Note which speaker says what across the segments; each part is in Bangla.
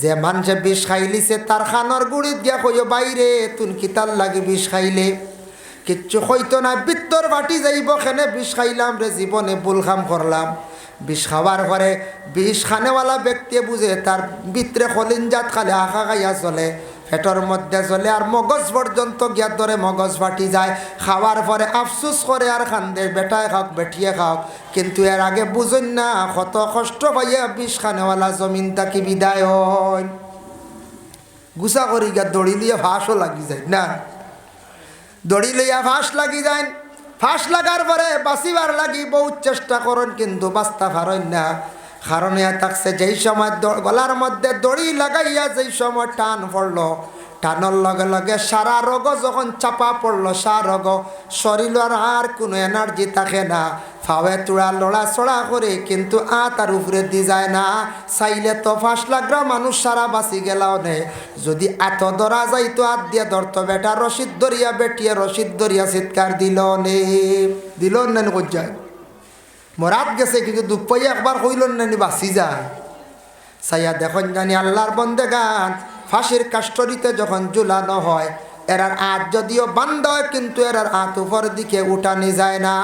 Speaker 1: যে মানুষে বিষ খাইলিছে, তার খানর গুড়িত গিয়া কইও, বাইরে তুন কিতার লাগে বিষ খাইলে। কিচ্ছু হইতো না, বিত্তর বাটি যাইব খেনে বিষ খাইলাম রে, জীবনে বুলখাম করলাম। বিষ খাওয়ার পরে বিষ খানেওয়ালা ব্যক্তি বুঝে, তার বিত্রে কলিনজাত খালে আঁকা খাইয়া চলে। পেটর মধ্যে চলে আর মগজ পর্যন্ত গিয়ার ধরে মগজ ফাটি যায়। খাওয়ার পরে আফসুস করে আর খান্দে বেটায় খাওক, বেটিয়ে খাওক। কিন্তু এর আগে বুঝুন না কত কষ্ট পাইয়া বিষ খানেওয়ালা জমিন তাকি বিদায় হয় গুছা করি গিয়া দড়ি দিয়ে ফাঁসও লাগি যায় না। দড়ি লইয়া ফাঁস লাগি যায়। ফাঁস লাগার পরে বাঁচিবার লাগি বহুত চেষ্টা করেন কিন্তু বাঁচতে পারেন না। কারণ থাকছে যেই সময় গলার মধ্যে দড়ি লাগাইয়া যেই সময় টান পড়ল, টানোর লগে লগে সারা রোগ যখন চাপা পড়ল, সারা রোগ শরীরের আর কোনো এনার্জি থাকে না। ফাওয়ে তুড়া লড়া চড়া করে কিন্তু আ তার উপরে দি যায় না। চাইলে তো ফাঁস লাগরা মানুষ সারা বাঁচি গেলাও নে। যদি এত ধরা যাইতো হাত দিয়ে ধরতো বেটা, রশিদ ধরিয়া বেটিয়ে, রশিদ ধরিয়া চিৎকার দিল নে। দিল নেন যায় মরাত গেছে, কিন্তু দুপাই একবার হইল নানি বাঁচি যায়। সাইয়া দেখুন জানি আল্লাহর বন্দে গান। ফাঁসির কাষ্টরিতে যখন ঝুলানো হয়, এরার আত যদিও বান্ধ হয় কিন্তু এরার আত উপর দিকে উঠানি যায় না।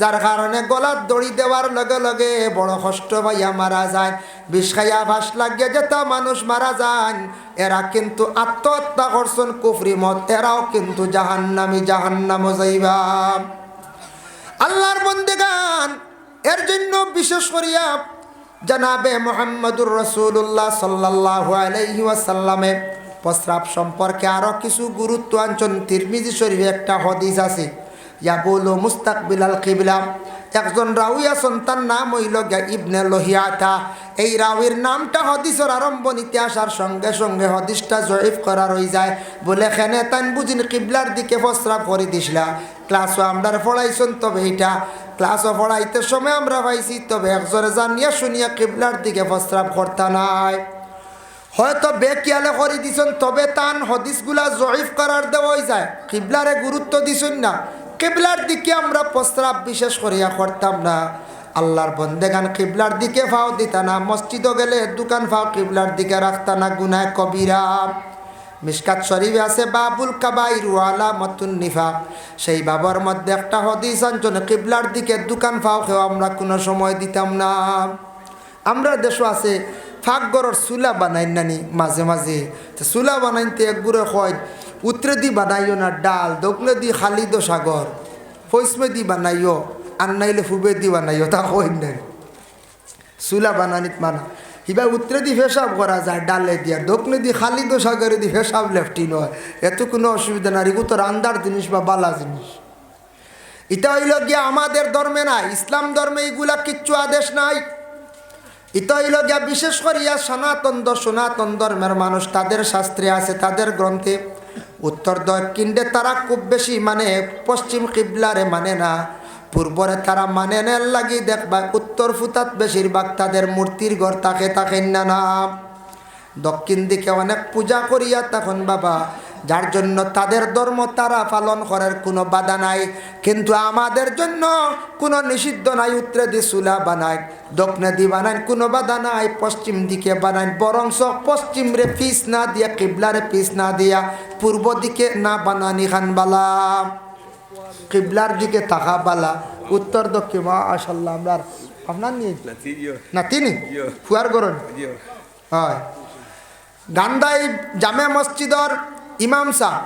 Speaker 1: যার কারণে গলার দড়ি দেওয়ার লগে লগে বড় কষ্ট পাইয়া মারা যায়। বিষ খাইয়া ফাঁস লাগিয়ে যেটা মানুষ মারা যায়। এরা কিন্তু আত্মহত্যা করছেন কুফরি মত, এরাও কিন্তু জাহান্নামি জাহান্নাম যাইবা। আল্লাহর বন্দেগান এর জন্য বিশেষ করিয়া জানাবে মোহাম্মদুর রসুল্লাহ সাল্লাহ আলাইহি ওয়াসাল্লামে প্রস্রাব সম্পর্কে আরও কিছু গুরুত্ব আঞ্চন তিরমিজি শরীফে একটা হদিস আছে। ইয়া বলো মুস্তাকবিল আল কিবলা। একজন রাউয়া সন্তান নাম হইল ইবনে লোহিয়াতা। এই রাউির নামটা হদিসের আরম্ভণীতে আসার সঙ্গে সঙ্গে হদিসটা জয়ীফ করা রয়ে যায়। বলে খেনে তান বুঝিন কিবলার দিকে প্রস্রাব করে দিসলা ক্লাসও আমরা পড়াইছেন, তবে এইটা ক্লাসও পড়াইতে সময় আমরা পাইছি, তবে একজনে জানিয়া শুনিয়া কিবলার দিকে প্রস্রাব করতা নাই। হয়তো বেকিয়ালে করে দিছেন, তবে তান হদিসগুলা জয়ীফ করার দেওয়াই যায়। কিবলারে গুরুত্ব দিছেন না। কিবলার দিকে আমরা প্রস্রাব বিশেষ করিয়া করতাম না। আল্লাহর বন্দেগান কিবলার দিকে ফাও দিতা না। মসজিদও গেলে দোকান ফাও কিবলার দিকে রাখতা না, গুনায় কবিরা। মিসকাত শরীফে আছে, বাবুল কাবাই রুয়ালা মতুন নিফা। সেই বাবার মধ্যে একটা হদিস আঞ্চনে কিবলার দিকে দোকান ফাও খেও আমরা কোনো সময় দিতাম না। আমরা দেশও আছে ফাঁকগড়র চুলা বানাই নানি মাঝে মাঝে। চুলা বানাইতে একগুড়ে হয় উত্তরে দি বানাইও না ডাল, দক্ষিণে দি খালি দো সাগর। পশ্চিমে দি বানাইও, আর নাইলে ফুবে দি বানাইও। তা কই চুলা বানানিত মানা। হিবা উত্তরে দি ফেসাব করা যায়, ডালে দিয়া। দক্ষিণে দি খালি দো সাগরে দি ফেসাব লেফটি নয়। এত কোনো অসুবিধা নাই এগুলো তো রান্দার জিনিস বা বালা জিনিস। এটা হইল গিয়া আমাদের ধর্মে নাই, ইসলাম ধর্মে এইগুলা কিচ্ছু আদেশ নাই। এটা হইল গিয়া বিশেষ করে করিয়া সনাতন সনাতন ধর্মের মানুষ, তাদের শাস্ত্রে আছে, তাদের গ্রন্থে। উত্তর দক্ষিণে তারা খুব বেশি মানে পশ্চিম কিবলারে মানে না। পূর্বরে তারা মানে নেন লাগি দেখবা উত্তর ফুতাত বেশিরভাগ তাদের মূর্তির ঘর তাকে তাকে না না। দক্ষিণ দিকে অনেক পূজা করিয়া তখন বাবা, যার জন্য তাদের ধর্ম তারা পালন করার কোনো বাধা নাই, কিন্তু আমাদের জন্য কোনো নিষিদ্ধ নাই, উত্তরে দি চুলা বানায়, দক্ষিণে দি বানায়, কোনো বাধা নাই, পশ্চিম দিকে বানায়, বরংস পশ্চিম রে পিস না দিয়া, কিবলারে পিস না দিয়া, পূর্ব দিকে না বানানি খান বালা কিবলার দিকে তাকা বালা। উত্তর দক্ষিণ মা মাশাল্লাহ আমরা আপনার নিয়ে না তিনি? ফুয়ার গরণ হয়। গান্ধাই জামে মসজিদর ইমাম সাহ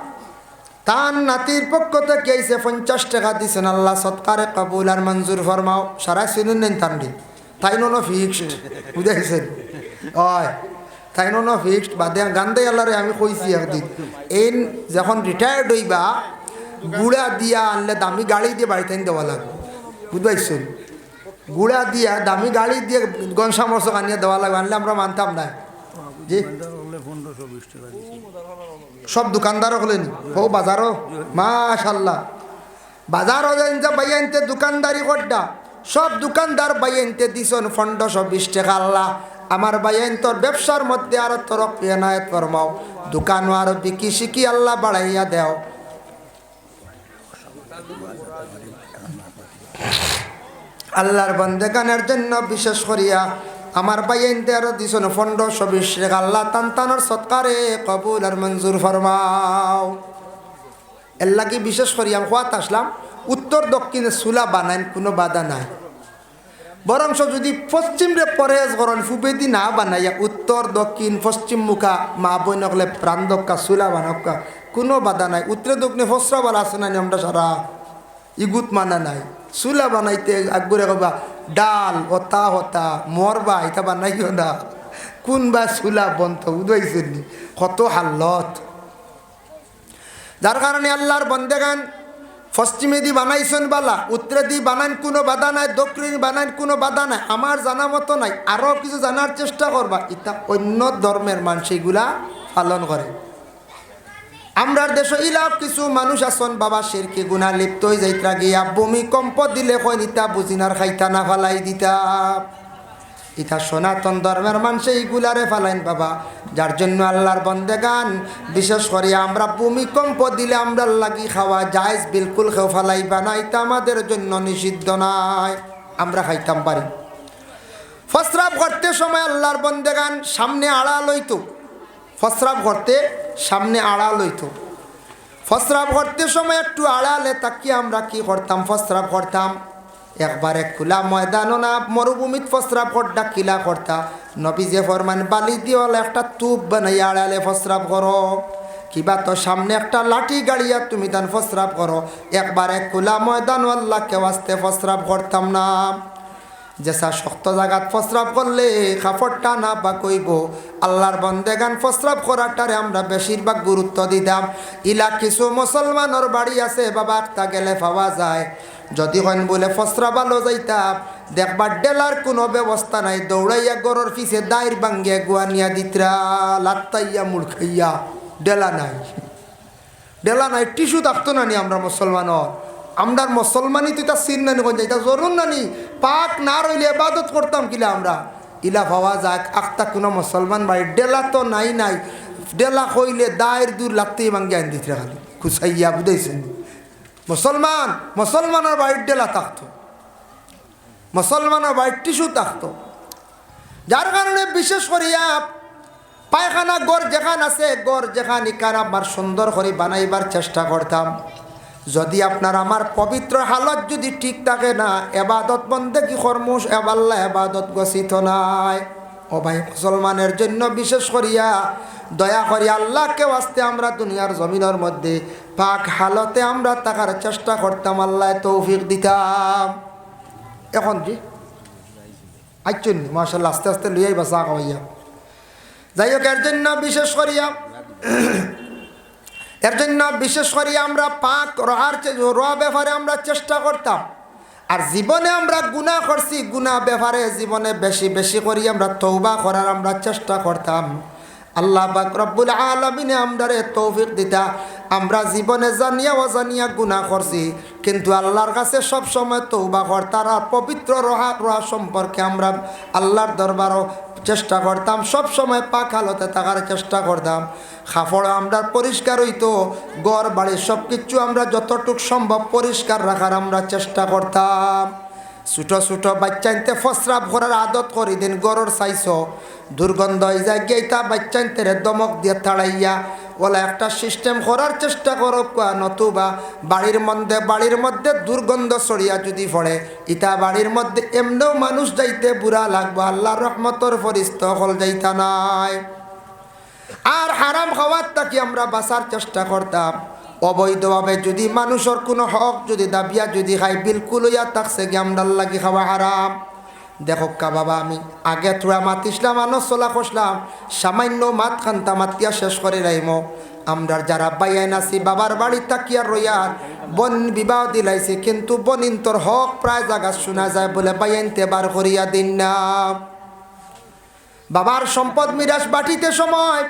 Speaker 1: তান নাতির পক্ষ থেকে এসে পঞ্চাশ টাকা দিছেন আল্লাহ সৎকারে কবুল আর মঞ্জুর ফরমাও। সারা শুনুন নেন তান্ডি তাই নো ফিক্সড বুঝেছেন হয়। তাই নো ফিক্সড বাদে গান্দাই আল্লাহরে আমি কইছি একদিন এই যখন রিটায়ার্ড হইবা গুড়া দিয়া আনলে দামি গাড়ি দিয়ে বাড়িতে দেওয়া লাগবে। বুঝবাইছেন গুড়া দিয়া দামি গাড়ি দিয়ে গনসা মশক আনিয়ে দেওয়া লাগবে, আনলে আমরা মানতাম না। জি? সব দোকানদারও হলেন? ও বাজারও? মাশাল্লাহ। বাজারও যেন যে বাইয়ানতে দোকানদারি করডা সব দোকানদার বাইয়ানতে দিছন পনেরোশো বিশ টাকা। আল্লাহ, আমার বাইয়ান তোর ব্যবসার মধ্যে আরও তোর এনায়ত ফরমাও দোকানও আরও বিকি শিকি আল্লাহ বাড়াইয়া দেও। আল্লাহর বন্দেগানের জন্য বিশেষ করিয়া আমার বাইন তেরো দিছন পনেরোশো বিশ রেখা আল্লাহ তান তানোর সৎকারে কবুল আর মঞ্জুর ফরমাও। এর লাগি বিশেষ করি আমি কোয়াত আসলাম, উত্তর দক্ষিণে চুলা বানাইন, কোনো বাধা নাই। বরংশ যদি পশ্চিম রে পরেজ করেন ফুবেদি না বানাইয়া উত্তর দক্ষিণ পশ্চিম মুখা মা বই নকলে প্রাণ দক্কা, চুলা বানক্কা, কোনো বাধা নাই। উত্তরে দক্ষিণে ফসরা বালা আছে না আমরা সারা, ইগুত মানা নাই। চুলা বানাইতে আগবরে কবা ডাল, হতা হতা, মরবা, এটা বানাইও না। কোনবা চুলা বন্ধ উদয়ছেন কত হাল্লত। যার কারণে আল্লাহর বন্দেগান পশ্চিমে দি বানাইছেন বালা উত্তরে দি বানান কোনো বাধা নাই দক্ষিণ বানান কোনো বাধা নাই, আমার জানা মতো নাই, আরও কিছু জানার চেষ্টা করবা। ইতা অন্য ধর্মের মানুষ এগুলা পালন করে। আমরার দেশ ইলাভ কিছু মানুষ আসন বাবা শেরকে গুণা লিপ্ত হয়ে যাইত্রা গিয়া ভূমিকম্প দিলে কই নিতা বুঝিনার খাইতা না ফালাই দিতা। ইতা সনাতন ধর্মের মানুষ এইগুলারে ফালাইন, বাবা। যার জন্য আল্লাহর বন্দে গান, বিশেষ করে আমরা ভূমিকম্প দিলে আমরা লাগি খাওয়া জায়জ, বিলকুল খেও ফালাইবা না, এটা আমাদের জন্য নিষিদ্ধ নাই। আমরা খাইতাম পারি। ফসরাব করতে সময় আল্লাহর বন্দে গান, সামনে আড়াল হইতো। ফসরাব করতে সামনে আড়াল হইতো। ফসরাব করতে সময় একটু আড়ালে তাকিয়ে আমরা কি করতাম? ফসরাব করতাম, একবারে খোলা ময়দানও না, মরুভূমিত ফসরাব করটা কিলা করতা। নবী যে ফরমান বালি দিওয়াল একটা তুপ বানাই আড়ালে ফসরাব করো। কিবা তো সামনে একটা লাঠি গাড়িয়া তুমি তান ফসরাব করো। একবারে খোলা ময়দান আল্লাহ কেউ আসতে ফসরাব করতাম না। যেসা শক্ত জায়গাত ফসরাব করলে কাপড়টা না বা কইব, আল্লাহর বন্দেগান ফসরাব করাটারে আমরা বেশিরভাগ গুরুত্ব দিতাম। ইলা কিছু মুসলমানের বাড়ি আছে, বাবা, তা গেলে পাওয়া যায়। যদি হন বলে ফসরা ভালো যাইতাম, দেখবার ডেলার কোনো ব্যবস্থা নাই, দৌড়াইয়া গরর পিছে দায়ের বাঙ্গিয়া গুয়ানিয়া দিতরা, লাত্তাইয়া মুড়খাইয়া ডেলা নাই। ডেলা নাই, টিস্যু থাকতো না নি আমরা মুসলমানর। আমরা মুসলমানই তো এটা সিন নানি কোন এটা জরুর নানি। পাক না রইলে এবাদত করতাম কিলা আমরা। ইলা ভাবা যাক, আখতা কোনো মুসলমান বাড়ি ডেলা তো নাই নাই। ডেলা কইলে দায়ের দূর লাগতেই ভাঙ্গি আন দিতে খালি। খুসাইয়া বুঝাইছেন মুসলমান, মুসলমানের বাড়ির ডেলা থাকতো মুসলমানের বাড়ির টিস্যু থাকতো যার কারণে বিশেষ করিয়া পায়খানা গড় যেখান আছে, গড় যেখান ইকার আমার সুন্দর করে বানাইবার চেষ্টা করতাম। যদি আপনার আমার পবিত্র হালত যদি ঠিক থাকে না, এবাদত বন্ধে কি কর্মস এবাল্লা এবাদত গছিত নাই। ও ভাই, মুসলমানের জন্য বিশেষ করিয়া দয়া করি, আল্লাহকে আসতে আমরা দুনিয়ার জমিনের মধ্যে পাক হালতে আমরা থাকার চেষ্টা করতাম, আল্লাহ তৌফিক দিতাম। এখন জি? আইচুন মাসাল্লাহ আস্তে আস্তে লইয়াই বাসা খাওয়াইয়া যাই হোক, এর জন্য বিশেষ করিয়া এর জন্য বিশেষ করে আমরা পাক রহার র ব্যাপারে আমরা চেষ্টা করতাম। আর জীবনে আমরা গুণা করছি গুণা ব্যাপারে জীবনে বেশি বেশি করি আমরা তৌবা করার আমরা চেষ্টা করতাম। আল্লাহ বাক রব্বুল আলমিনে আমরারে তৌফিক দিতা। আমরা জীবনে জানিয়া অজানিয়া গুণা করছি, কিন্তু আল্লাহর কাছে সব সময় তৌবা করতার আর পবিত্র রহা রহা সম্পর্কে আমরা আল্লাহর দরবারও চেষ্টা করতাম, সব সময় পাক হালতে থাকার চেষ্টা করতাম। খাফড় আমরা পরিষ্কার হইতো গড় বাড়ি সব কিছু আমরা যতটুক সম্ভব পরিষ্কার রাখার আমরা চেষ্টা করতাম। ছোটো ছোটো বাচ্চাইতে ফসরাপ করার আদত করি দিন গরর চাইছ। দুর্গন্ধ হয়ে যায় গেইতা বাচ্চাইতে দমক দিয়ে তাড়াইয়া। ওলা একটা সিস্টেম করার চেষ্টা করো নতুবা বাড়ির মধ্যে বাড়ির মধ্যে দুর্গন্ধ ছড়িয়া যদি পড়ে ইটা বাড়ির মধ্যে এমনিও মানুষ যাইতে বুড়া লাগবো, আল্লাহর রহমতর ফরিস্ত হল যাইতা নাই। আর হারাম খাওয়ার তাকে আমরা বাঁচার চেষ্টা করতাম। অবৈধভাবে যদি মানুষের কোনো হক, যদি দাবিয়া, যদি খাই বিলকুল ইয়া থাকছে আমরা লাগি খাওয়া হারাম। দেখো কা বাবা, আমি আগে থোড়া মাতিসলাম, আনো চলা খসলাম, সামান্য মাত খান্তা মাতিয়া শেষ করে রাইম। আমরা যারা বাইয়ান আছি বাবার বাড়ি তাকিয়া রইয়ার, বন বিবাহ দিলাইছে, কিন্তু বনিন্তর হক প্রায় জায়গা শোনা যায় বলে বাইয়ানতে বার করিয়া দিন না। বাবার সম্পদ মিরাজ বাটিতে সময়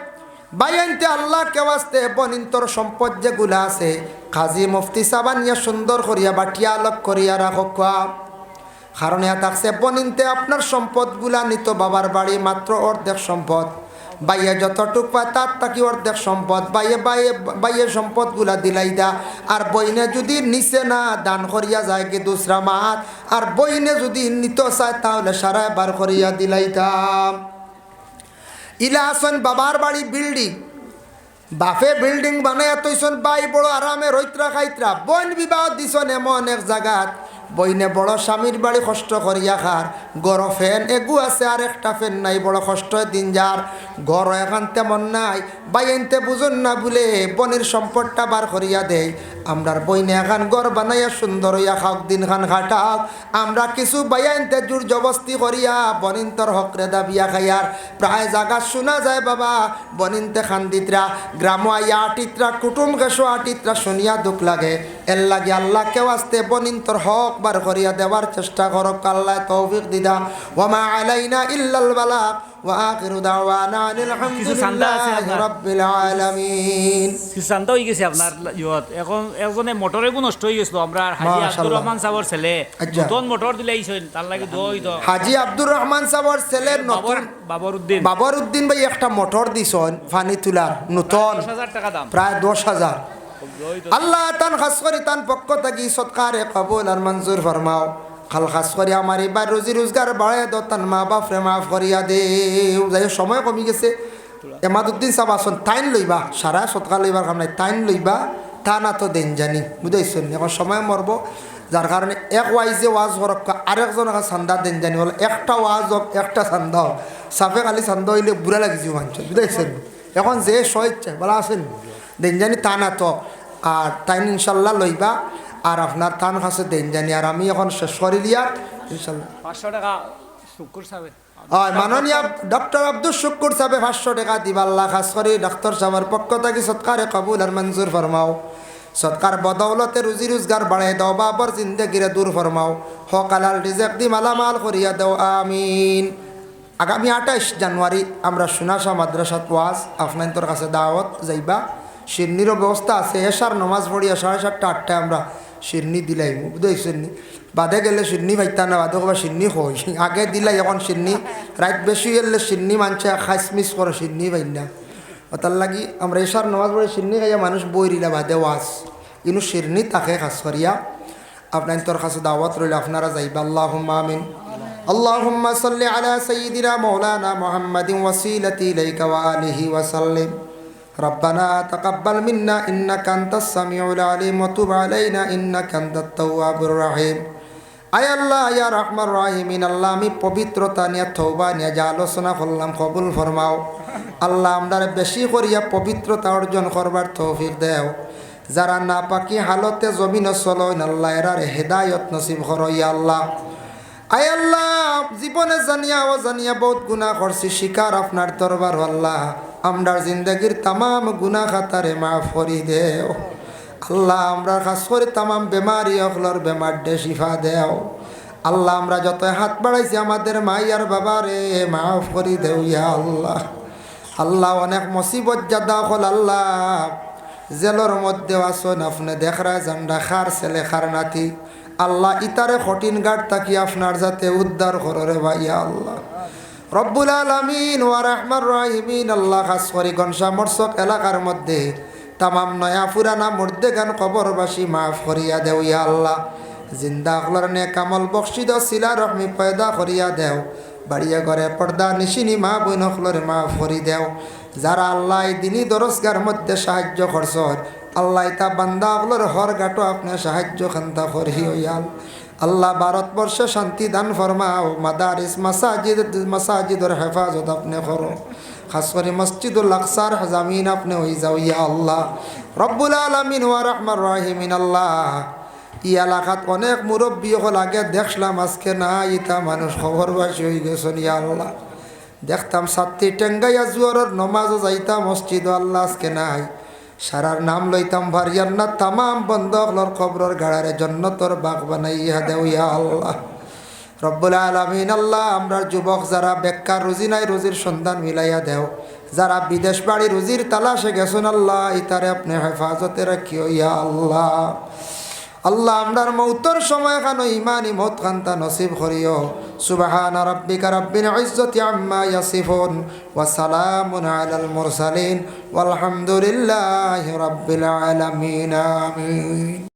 Speaker 1: বাইনতে আল্লাহ কেওয়াস্তে বনিন্তর সম্পদ যেগুলা আছে কাজী মুফতি সাবানিয়া সুন্দর করিয়া বাটিয়া আলোক করিয়া রাখক কারণ এ থাকছে বনিনতে আপনার সম্পদগুলা নিত বাবার বাড়ি মাত্র অর্ধেক সম্পদ। বাইয়ে যতটুক পায় তার তাকি অর্ধেক সম্পদ। বাইয়ে বাইয়ে বাইয়ে সম্পদগুলা দিলাই দা। আর বইনে যদি নিচে না দান করিয়া যায় কি দুসরা মাত। আর বইনে যদি নিতে চায় তাহলে সারা বার করিয়া দিলাইতাম ইলা আসন বাবার বাড়ি বিল্ডিং। বাফে বিল্ডিং বানায় তৈছন বাই বড় আরামে রৈত্রা খাইত্রা। বইন বিবাহ দিছন এমন এক জায়গাত বইনে বড় স্বামীর বাড়ি কষ্ট করিয়া খার। গড় ফ্যান এগু আছে আর একটা ফ্যান নাই, বড় কষ্ট দিন যার। ঘর এখান তেমন নাই বাইনতে বুঝুন না বলে বনের সম্পদটা বার করিয়া দেয় আমরার বইনে এখন ঘর বানাইয়া সুন্দর হইয়া খাওক দিন খান খাটাও আমরা কিছু বাইনতে জোর জবস্তি করিয়া বনিন্তর হকরে দাবিয়া খাইয়ার। প্রায় জায়গা শোনা যায় বাবা, বনিন্তে খান দিতরা। গ্রাম আইয়া আটিত্রা, কুটুম গেছো আটিত্রা শুনিয়া দুঃখ লাগে। এর লাগে আল্লাহ কেউ আসতে বনিন্তর হক বার করিয়া দেওয়ার চেষ্টা করক, আল্লাহ তৌফিক দিদা। ওমা আলাইনা ইল্লাল বালাগ ওয়া আখিরু দাওয়ানা আনিল হামদুলিল্লাহি রাব্বিল আলামিন
Speaker 2: সিদ্ধান্ত হয়ে গেছে আপনার ইয়ত এখন একজনে মোটরে নষ্ট হয়ে গেছিল আমরা হাজি আব্দুর। রহমান সাহর ছেলে। নতুন মোটর দিলাইছেন তার লাগে দই দ
Speaker 1: হাজি আব্দুর রহমান সাহর ছেলের নতুন
Speaker 2: বাবর উদ্দিন।
Speaker 1: বাবর উদ্দিন ভাই একটা মোটর দিছন ফানি তুলার নতুন।
Speaker 2: দশ হাজার টাকা দাম।
Speaker 1: প্রায় দশ হাজার।
Speaker 2: দই দ
Speaker 1: আল্লাহ তান খাস করে তান পক্ষ থাকি সৎকারে কবুল আর মঞ্জুর ফরমাও। খাল খাস করে আমার এবার রুজি রোজগার বাড়ায় দো তান মা বাপরে মাফ করিয়া দে যাই সময় কমি গেছে। এমাদুদ্দিন সাহেব আসন, তাইন লইবা। সারা সৎকার লইবার কাম নাই, তাইন লইবা। তা না তো দেন জানি, বুঝাইছেন? এখন সময় মরব। যার কারণে এক ওয়াইজে ওয়াজ করক আরেকজন চান্দা দেন জানি। বলে, একটা ওয়াজ হোক, একটা চান্দা হোক। সাফে খালি চান্দা হইলে বুড়া লাগিছে মানুষের বুঝাইছেন? এখন যে সইচ্ছে বলা আছেন দেন জানি তা না তো। আর তাইন ইনশাল্লাহ লইবা। আর আপনার তান কাছে দেন জানি আর আমি এখন শেষ করি দিয়া ইনশাল্লাহ।
Speaker 2: পাঁচশো টাকা শুকুর সাহেব।
Speaker 1: হয় মাননীয় ডক্টর আব্দুল শুকুর সাহেব পাঁচশো টাকা দিবাল্লা খাস করে। ডক্টর সাহেবের পক্ষ থেকে সৎকারে কবুল আর মঞ্জুর ফরমাও। সৎকার বদৌলতে রুজি রোজগার বাড়াই দাও বাবর জিন্দগিরে দূর ফরমাও। হকালাল রিজেক দি মালামাল করিয়া দাও আমিন। আগামী আঠাইশ জানুয়ারি আমরা সুনাশা মাদ্রাসাত ওয়াজ আপনার কাছে দাওয়াত যাইবা। শিরনিরও ব্যবস্থা আছে এসার নমাজ পড়িয়া সাড়ে সাতটা আটটায় আমরা শিরনি দিলাই বুঝাইছেন বাদে গেলে সিন্নি ভাইতা না বাদে কবা সিন্নি হই আগে দিলাই এখন সিন্নি রাত বেশি গেলে সিন্নি মানছে খাইস মিস করে সিন্নি ভাই না তার লাগি আমরা এসার নমাজ পড়ে সিন্নি খাইয়া মানুষ বই দিলা বাদে ওয়াজ কিন্তু সিরনি তাকে খাস করিয়া আপনার তোর কাছে দাওয়াত রইল আপনারা যাইবা আল্লাহ আমিন اللهم صل على سيدنا مولانا محمد وسيلتي إليك وآله وسلم ربنا تقبل منا إنك أنت السميع العليم وتب علينا إنك أنت التواب الرحيم আয় আল্লাহ ইয়া রহমান রাহিমিন আল্লাহ আমি পবিত্রতা নিয়ে থৌবা নিয়ে যা আলোচনা করলাম কবুল ফরমাও আল্লাহ আমরা বেশি করিয়া পবিত্রতা অর্জন করবার তৌফিক দেও যারা না পাকি হালতে জমিন চলন আল্লাহ এরার হেদায়ত নসিব করো ইয়া আল্লাহ আয় আল্লাহ জীবনে জানিয়া ও জানিয়া বহুত গুণা করছি শিকার আপনার দরবার আল্লাহ আমরার জিন্দগির তামাম গুণা খাতারে মাফ করি দেও। আল্লাহ আমরা খাস করে তামাম বেমারি অকলর বেমার দে শিফা দেও। আল্লাহ আমরা যত হাত বাড়াইছি আমাদের মাই আর বাবারে মাফ করি দেও ইয়া আল্লাহ। আল্লাহ অনেক মুসিবত জাদা হল আল্লাহ। জেলর মধ্যে আসন, আপনি দেখরা জান্ডা খার ছেলে, খার নাতি। আল্লাহ ইতারে কঠিন গাট তাকি আপনার যাতে উদ্ধার কররে ভাইয়া আল্লাহ। রব্বুল আলমিন ওয়া রহমান রাহিমিন, আল্লাহ খাস করি গনসা মরসক এলাকার মধ্যে তামাম নয়া পুরানা মর্দে গান কবরবাসী মাফ করিয়া দেও ইয়া আল্লাহ। জিন্দা হলার নে কামল বক্সিদ শিলা রহমি পয়দা করিয়া দেও। বাড়িয়া ঘরে পর্দা নিশিনি মা বইন হলরে মাফ করি দেও। যারা আল্লাহ দিনই দরজগার মধ্যে সাহায্য করছ আল্লাহ তা বান্দা হলর হর গাটো আপনি সাহায্য খান্তা করি ইয়াল আল্লাহ। ভারতবর্ষে শান্তি দান ফরমাও, মাদারিস, মাসাজিদ, মাসাজিদর হেফাজত আপনি করো। খাস করে মসজিদুল আকসার জামিন আপনি হয়ে যাও ইয়া আল্লাহ। রব্বুল আলমিন ওয়া রহমান রাহিমিন আল্লাহ। ই এলাকাত অনেক মুরব্বী হল আগে দেখলাম, আজকে না ইতা মানুষ খবরবাসী হয়ে গেছেন ইয়া আল্লাহ। দেখতাম সাতটি টেঙ্গাইয়া জুয়ারের নমাজও যাইতাম মসজিদ আল্লাহ আজকে নাই। সারার নাম লইতাম ভারিয়ার না তামাম বন্ধ হলর খবরের গাড়ারে জন্নতর বাঘ বানাইয়া দেও আল্লাহ। রব্বুল আলমিন আল্লাহ, আমরা যুবক যারা বেকার, রুজি নাই, রুজির সন্ধান মিলাইয়া দেও। যারা বিদেশ বাড়ি, রুজির তালাশে গেছেন আল্লাহ, ইতারে আপনি হেফাজতে রাখিও ইয়া আল্লাহ। আল্লাহ আমরার মৌতর সময় খানো ইমান মত খান্তা নসিব করিও। সুবাহান রব্বিকা রব্বিন ইজ্জতি আম্মা ইয়াসিফুন ওয়া সালামুন আলাল মুরসালিন। ওয়ালহামদুলিল্লাহি রাব্বিল আলামিন, আমিন।